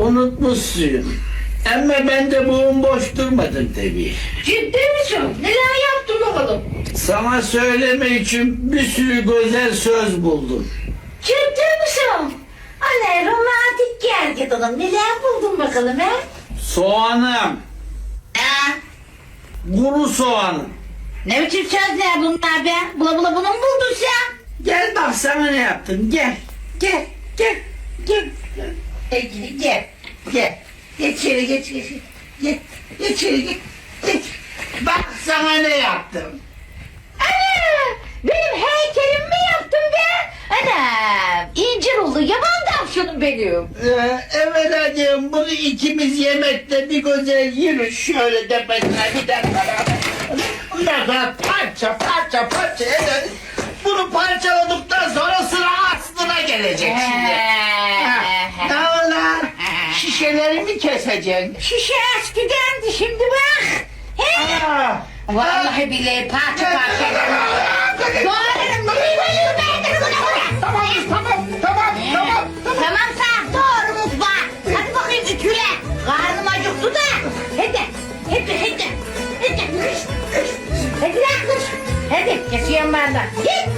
unutmuşsun. Ama ben de boğum boş durmadım tabii. Ciddi misin? Neler yaptın bakalım? Sana söyleme için bir sürü güzel söz buldum. Ciddi misin? Anne romantik geldi oğlum. Neler buldun bakalım he? Soğanım, Ha? kuru soğanım. Ne biçim sözler bunlar be? Bula bula bunu mu buldun sen? Gel bak sana ne yaptım, gel. Gel, gel, gel. Gel, gel. Geç içeri geç, geç. Geç, geç içeri geç. Geç. Bak sana ne yaptım. Ana! Benim heykelimi mi yaptın be? Ana! İncir oldu. Yaban tavşanım benim. Ee, evet hacım bunu ikimiz yemekte bir güzel yürü şöyle tepesine gider beraber. Ondan sonra parça parça parça ederiz. Bunu parçaladıktan sonra sıra aslına gelecek şimdi. Şişelerimi keseceksin. Şişe eskidendi şimdi bak. He? Ha, Vallahi billahi parça parça. Doğrarım. Nereye verdin bunu buna? Tamam tamam tamam tamam. Tamam sen doğru mutfağa. Hadi bakayım ütüle. Karnım acıktı da. Hadi. Hadi hadi. Hadi. Hadi lan kız. Hadi kesiyorum ben de. Git.